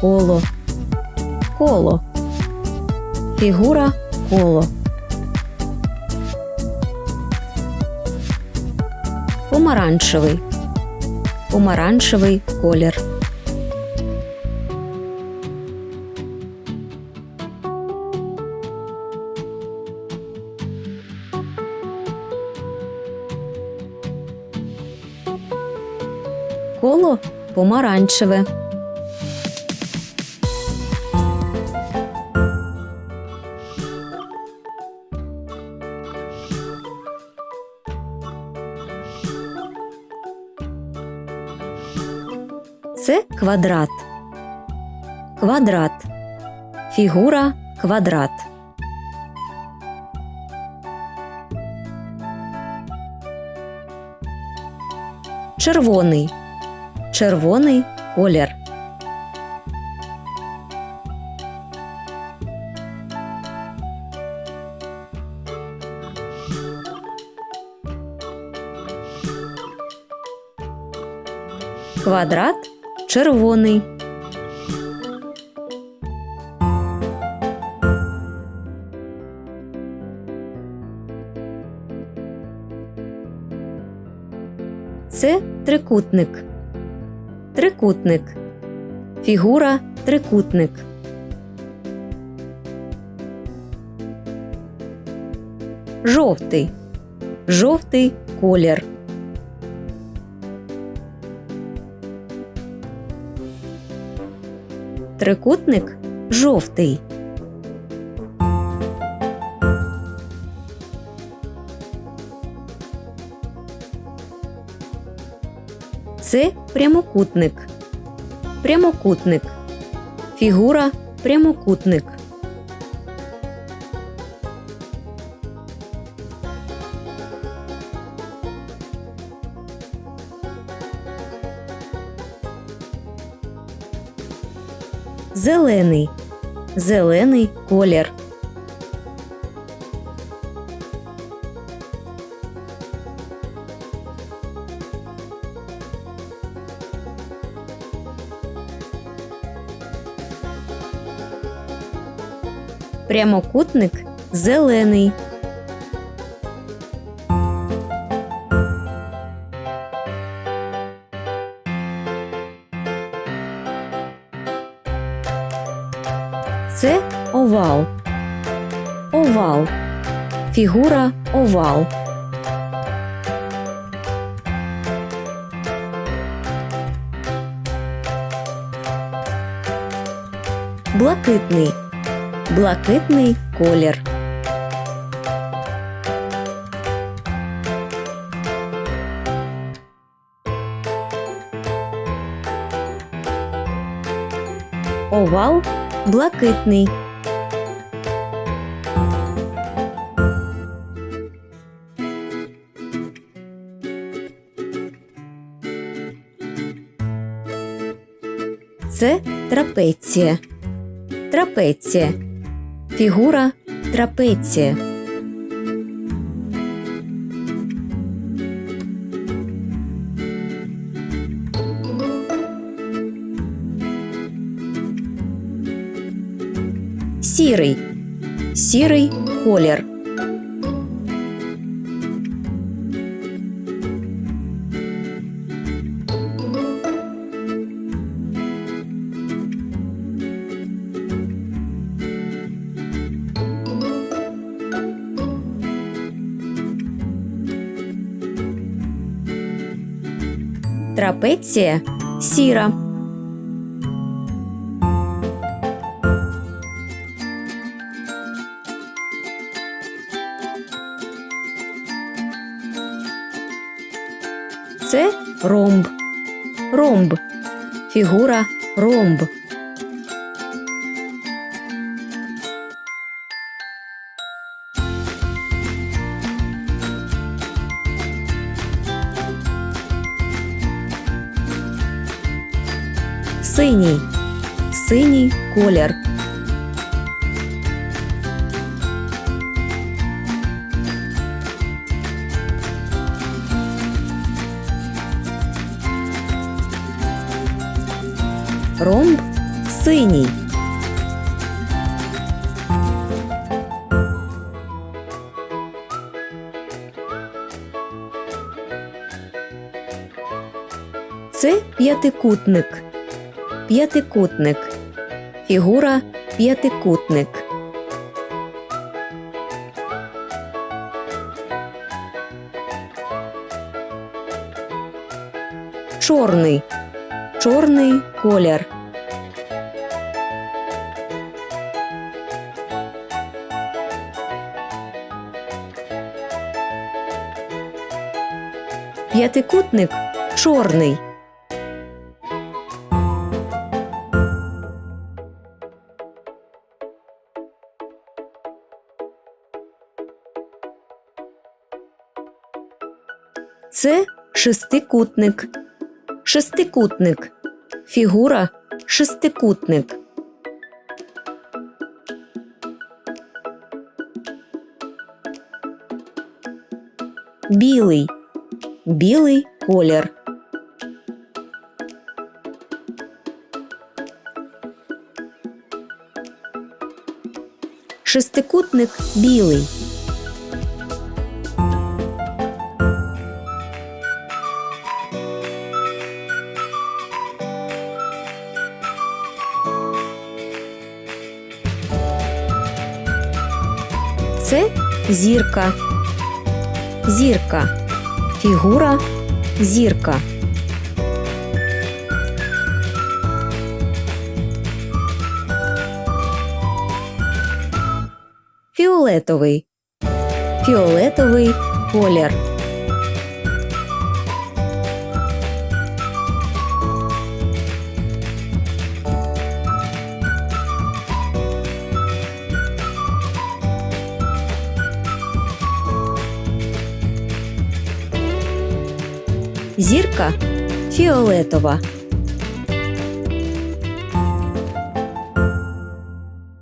коло, коло, фігура коло. Помаранчевий, помаранчевий колір. Коло помаранчеве. Це квадрат. Квадрат. Фігура квадрат. Червоний. Червоний колір. Квадрат червоний. Це трикутник. Трикутник. Фігура трикутник. Жовтий. Жовтий колір. Трикутник жовтий. Це прямокутник. Прямокутник. Фігура прямокутник. Зелений. Зелений колір. Прямокутник зелений. Це овал. Овал. Фігура овал. Блакитний. Блакитний колір. Овал блакитний. Це трапеція. Трапеція. Фігура трапеція. Сірий. Сірий колір. Трапеція сіра. Це ромб. Ромб. Фігура ромб. Синій. Синій колір. Ромб синій, це п'ятикутник, п'ятикутник, фігура п'ятикутник. Чорний, чорний колір. П'ятикутник чорний. Це шестикутник. Шестикутник. Фігура шестикутник. Білий. Білий колір. Шестикутник білий. Зірка. Зірка. Фігура зірка. Фіолетовий. Фіолетовий колір. Зірка фіолетова.